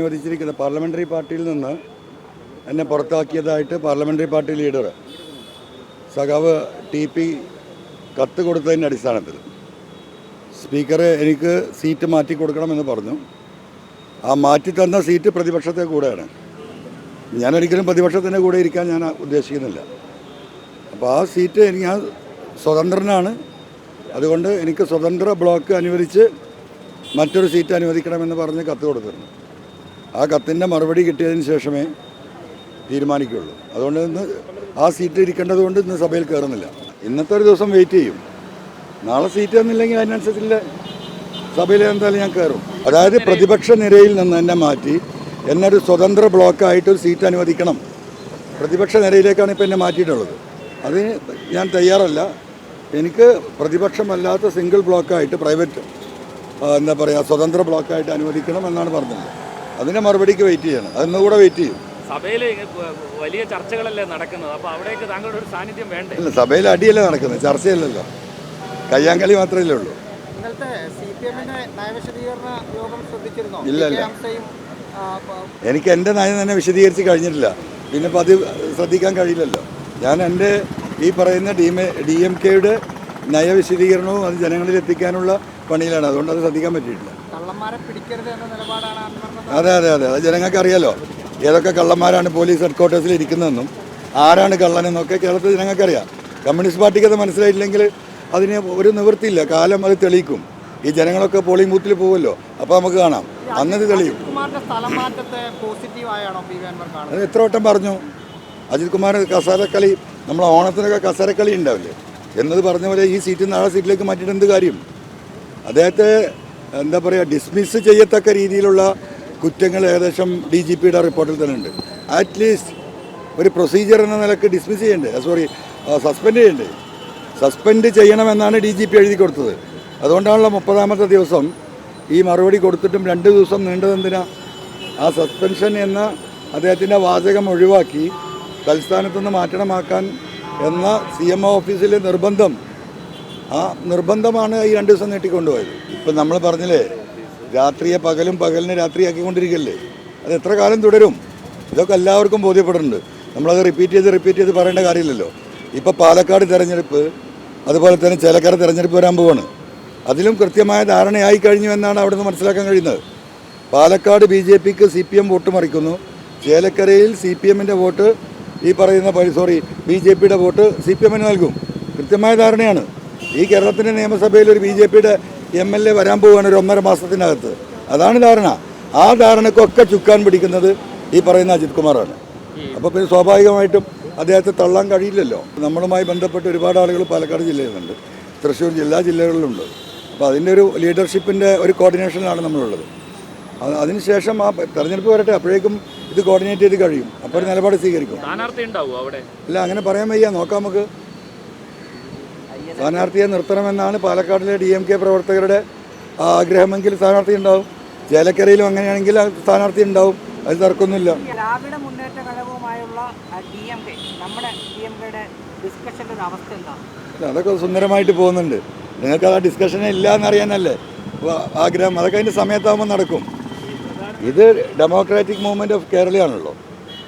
അനുവദിച്ചിരിക്കുന്നത് പാർലമെന്ററി പാർട്ടിയിൽ നിന്ന് എന്നെ പുറത്താക്കിയതായിട്ട് പാർലമെന്ററി പാർട്ടി ലീഡർ സഖാവ് ടി പി കത്ത് കൊടുത്തതിന്റെ അടിസ്ഥാനത്തിൽ. സ്പീക്കർ എനിക്ക് സീറ്റ് മാറ്റി കൊടുക്കണമെന്ന് പറഞ്ഞു. ആ മാറ്റി തന്ന സീറ്റ് പ്രതിപക്ഷത്തെ കൂടെയാണ്. ഞാനൊരിക്കലും പ്രതിപക്ഷത്തിന്റെ കൂടെ ഇരിക്കാൻ ഞാൻ ഉദ്ദേശിക്കുന്നില്ല. അപ്പോൾ ആ സീറ്റ് എനിക്ക് ഞാൻ സ്വതന്ത്രനാണ്. അതുകൊണ്ട് എനിക്ക് സ്വതന്ത്ര ബ്ലോക്ക് അനുവദിച്ച് മറ്റൊരു സീറ്റ് അനുവദിക്കണമെന്ന് പറഞ്ഞ് കത്ത് കൊടുത്തിരുന്നു. ആ കത്തിന്റെ മറുപടി കിട്ടിയതിന് ശേഷമേ തീരുമാനിക്കുകയുള്ളൂ. അതുകൊണ്ട് ഇന്ന് ആ സീറ്റ് ഇരിക്കേണ്ടത് കൊണ്ട് ഇന്ന് സഭയിൽ കയറുന്നില്ല. ഇന്നത്തെ ഒരു ദിവസം വെയിറ്റ് ചെയ്യും. നാളെ സീറ്റ് തന്നില്ലെങ്കിൽ അതിനനുസരിച്ചില്ല സഭയിൽ എന്തായാലും ഞാൻ കയറും. അതായത് പ്രതിപക്ഷ നിരയിൽ നിന്ന് എന്നെ മാറ്റി എന്നൊരു സ്വതന്ത്ര ബ്ലോക്കായിട്ട് ഒരു സീറ്റ് അനുവദിക്കണം. പ്രതിപക്ഷ നിരയിലേക്കാണ് ഇപ്പോൾ എന്നെ മാറ്റിയിട്ടുള്ളത്. അത് ഞാൻ തയ്യാറല്ല. എനിക്ക് പ്രതിപക്ഷമല്ലാത്ത സിംഗിൾ ബ്ലോക്കായിട്ട് പ്രൈവറ്റ് എന്താ പറയുക സ്വതന്ത്ര ബ്ലോക്കായിട്ട് അനുവദിക്കണം എന്നാണ് പറഞ്ഞത്. അതിന്റെ മറുപടിക്ക് വെയിറ്റ് ചെയ്യണം. അതിന്നുകൂടെ വെയിറ്റ് ചെയ്യും. സഭയിൽ വലിയ ചർച്ചകളല്ലേ നടക്കുന്നത്. അപ്പൊ അവിടേക്ക് താങ്കളുടെ ഒരു സാന്നിധ്യം വേണ്ടേ? ഇല്ല സഭയിൽ അടിയല്ലേ നടക്കുന്നത്. ചർച്ചയല്ലല്ലോ. കയ്യാങ്കളി മാത്രമല്ലേ ഉള്ളൂ. ഇല്ല, എനിക്ക് എന്റെ നയം തന്നെ വിശദീകരിച്ച് കഴിഞ്ഞിട്ടില്ല. പിന്നെ ഇപ്പം അത് ശ്രദ്ധിക്കാൻ കഴിയില്ലല്ലോ. ഞാൻ എന്റെ ഈ പറയുന്ന ഡി എം ഡി എം കെയുടെ നയവിശദീകരണവും അത് ജനങ്ങളിൽ എത്തിക്കാനുള്ള പണിയിലാണ്. അതുകൊണ്ട് അത് ശ്രദ്ധിക്കാൻ പറ്റിയിട്ടില്ല. അതെ അതെ അതെ. അത് ജനങ്ങൾക്ക് അറിയാലോ. ഏതൊക്കെ കള്ളന്മാരാണ് പോലീസ് ഹെഡ്ക്വാർട്ടേഴ്സിൽ ഇരിക്കുന്നതെന്നും ആരാണ് കള്ളനെന്നൊക്കെ കേരളത്തിൽ ജനങ്ങൾക്കറിയാം. കമ്മ്യൂണിസ്റ്റ് പാർട്ടിക്ക് അത് മനസ്സിലായില്ലെങ്കിൽ അതിന് ഒരു നിവൃത്തിയില്ല. കാലം അത് തെളിയിക്കും. ഈ ജനങ്ങളൊക്കെ പോളിംഗ് ബൂത്തിൽ പോകുമല്ലോ. അപ്പോൾ നമുക്ക് കാണാം. അന്നത് തെളിയും. അത് എത്ര വട്ടം പറഞ്ഞു? അജിത് കുമാർ കസാരക്കളി നമ്മളെ ഓണത്തിനൊക്കെ കസാരക്കളി ഉണ്ടാവില്ലേ? എന്നത് പറഞ്ഞ പോലെ ഈ സീറ്റിൽ നിന്ന് ആ സീറ്റിലേക്ക് മാറ്റിയിട്ട് എന്ത് കാര്യം? അദ്ദേഹത്തെ എന്താ പറയുക ഡിസ്മിസ് ചെയ്യത്തക്ക രീതിയിലുള്ള കുറ്റങ്ങൾ ഏകദേശം ഡി ജി പിയുടെ റിപ്പോർട്ടിൽ തന്നെ ഉണ്ട് അറ്റ്ലീസ്റ്റ് ഒരു പ്രൊസീജിയർ എന്ന നിലയ്ക്ക് ഡിസ്മിസ് ചെയ്യണ്ടേ? സോറി സസ്പെൻഡ് ചെയ്യണ്ടേ? സസ്പെൻഡ് ചെയ്യണമെന്നാണ് ഡി ജി പി എഴുതി കൊടുത്തത്. അതുകൊണ്ടാണല്ലോ മുപ്പതാമത്തെ ദിവസം ഈ മറുപടി കൊടുത്തിട്ടും രണ്ട് ദിവസം നീണ്ടതെന്തിനാ? ആ സസ്പെൻഷൻ എന്ന അദ്ദേഹത്തിന്റെ വാചകം ഒഴിവാക്കി തലസ്ഥാനത്തുനിന്ന് മാറ്റണമാക്കാൻ എന്ന സി എം ഓഫീസിലെ നിർബന്ധം ആ നിർബന്ധമാണ് ഈ രണ്ട് ദിവസം നീട്ടിക്കൊണ്ടുപോയത്. ഇപ്പം നമ്മൾ പറഞ്ഞില്ലേ രാത്രിയെ പകലും പകലിനെ രാത്രിയാക്കിക്കൊണ്ടിരിക്കല്ലേ? അത് എത്ര കാലം തുടരും? ഇതൊക്കെ എല്ലാവർക്കും ബോധ്യപ്പെടുന്നുണ്ട്. നമ്മളത് റിപ്പീറ്റ് ചെയ്ത് റിപ്പീറ്റ് ചെയ്ത് പറയേണ്ട കാര്യമില്ലല്ലോ. ഇപ്പോൾ പാലക്കാട് തിരഞ്ഞെടുപ്പ് അതുപോലെ തന്നെ ചേലക്കര തിരഞ്ഞെടുപ്പ് വരാൻ പോവാണ്. അതിലും കൃത്യമായ ധാരണയായി കഴിഞ്ഞു എന്നാണ് അവിടെ നിന്ന് മനസ്സിലാക്കാൻ കഴിയുന്നത്. പാലക്കാട് ബി ജെ പിക്ക് സി പി എം വോട്ട് മറിക്കുന്നു. ചേലക്കരയിൽ സി പി എമ്മിന്റെ വോട്ട് ഈ പറയുന്ന സോറി ബി ജെ പിയുടെ വോട്ട് സി പി എമ്മിന് നൽകും. കൃത്യമായ ധാരണയാണ്. ഈ കേരളത്തിന്റെ നിയമസഭയിൽ ഒരു ബി ജെ പിയുടെ എം എൽ എ വരാൻ പോവുകയാണ് ഒരു ഒന്നര മാസത്തിനകത്ത്. അതാണ് ധാരണ. ആ ധാരണക്കൊക്കെ ചുക്കാൻ പിടിക്കുന്നത് ഈ പറയുന്ന അജിത് കുമാറാണ്. അപ്പോൾ പിന്നെ സ്വാഭാവികമായിട്ടും അദ്ദേഹത്തെ തള്ളാൻ കഴിയില്ലല്ലോ. നമ്മളുമായി ബന്ധപ്പെട്ട് ഒരുപാട് ആളുകൾ പാലക്കാട് ജില്ലയിലുണ്ട്. തൃശ്ശൂർ ജില്ലാ ജില്ലകളിലുണ്ട്. അപ്പോൾ അതിന്റെ ഒരു ലീഡർഷിപ്പിന്റെ ഒരു കോർഡിനേഷനിലാണ് നമ്മളുള്ളത്. അത് അതിനുശേഷം ആ തെരഞ്ഞെടുപ്പ് വരട്ടെ അപ്പോഴേക്കും ഇത് കോർഡിനേറ്റ് ചെയ്ത് കഴിയും. അപ്പോൾ ഒരു നിലപാട് സ്വീകരിക്കും. ഇല്ല അങ്ങനെ പറയാൻ വയ്യ. നോക്കാം നമുക്ക്. സ്ഥാനാർത്ഥിയെ നിർത്തണമെന്നാണ് പാലക്കാടിലെ ഡി എം കെ പ്രവർത്തകരുടെ ആഗ്രഹമെങ്കിൽ സ്ഥാനാർത്ഥി ഉണ്ടാവും. ചേലക്കരയിലും അങ്ങനെയാണെങ്കിൽ സ്ഥാനാർത്ഥി ഉണ്ടാവും. അത് തർക്കമൊന്നുമില്ല. ദ്രാവിഡ മുന്നേറ്റ ഘടകവുമായുള്ള ഡി എം കെ നമ്മുടെ ഡി എം കെയുടെ ഡിസ്കഷന്റെ ഒരു അവസ്ഥ എന്താണ് അതൊക്കെ സുന്ദരമായിട്ട് പോകുന്നുണ്ട്. നിങ്ങൾക്ക് ആ ഡിസ്കഷൻ ഇല്ല എന്നറിയാനല്ലേ ആഗ്രഹം അതൊക്കെ അതിന്റെ സമയത്താകുമ്പോൾ നടക്കും. ഇത് ഡെമോക്രാറ്റിക് മൂവ്മെന്റ് ഓഫ് കേരളയാണല്ലോ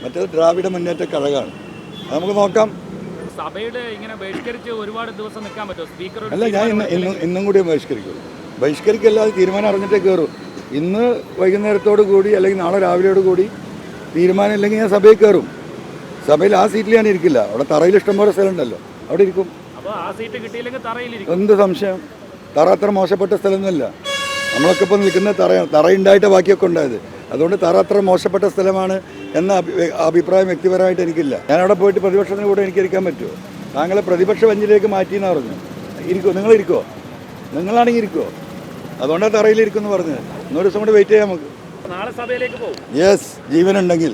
മറ്റേത് ദ്രാവിഡ മുന്നേറ്റ കഴകമാണ് നമുക്ക് നോക്കാം. സഭയുടെ ഇങ്ങനെ ബഹിഷ്കരിച്ച് ഒരുപാട് ദിവസം നിൽക്കാൻ പറ്റുമോ? സ്പീക്കർ അല്ല ഞാൻ ഇന്ന് ഇന്നും കൂടി ബഹിഷ്കരിക്കുള്ളൂ ബഹിഷ്കരിക്കല്ലാതെ തീരുമാനം അറിഞ്ഞിട്ടേ കയറും. ഇന്ന് വൈകുന്നേരത്തോടു കൂടി അല്ലെങ്കിൽ നാളെ രാവിലെയോട് കൂടി തീരുമാനം ഇല്ലെങ്കിൽ ഞാൻ സഭയിൽ കയറും. സഭയിൽ ആ സീറ്റിൽ ഞാൻ ഇരിക്കില്ല. അവിടെ തറയിൽ ഇഷ്ടംപോലെ സ്ഥലം ഉണ്ടല്ലോ അവിടെ ഇരിക്കും. എന്ത് സംശയം? തറ അത്ര മോശപ്പെട്ട സ്ഥലമൊന്നുമല്ല. നമ്മളൊക്കെ ഇപ്പോൾ നിൽക്കുന്ന തറ തറയുണ്ടായിട്ട് ബാക്കിയൊക്കെ ഉണ്ടായത്. അതുകൊണ്ട് തറ അത്ര മോശപ്പെട്ട സ്ഥലമാണ് എന്ന അഭിപ്രായം വ്യക്തിപരമായിട്ട് എനിക്കില്ല. ഞാൻ അവിടെ പോയിട്ട് പ്രതിപക്ഷത്തിന് കൂടെ എനിക്ക് ഇരിക്കാൻ പറ്റുമോ? താങ്കളെ പ്രതിപക്ഷ ബെഞ്ചിലേക്ക് മാറ്റിയെന്ന് പറഞ്ഞു ഇരിക്കോ നിങ്ങൾ ഇരിക്കോ. നിങ്ങളാണെങ്കിൽ ഇരിക്കോ. അതുകൊണ്ടാണ് തറയിലിരിക്കുമെന്ന് പറഞ്ഞത്. ഇന്നൊരു ദിവസം കൂടി വെയിറ്റ് ചെയ്യാം നമുക്ക്. യെസ് ജീവനുണ്ടെങ്കിൽ.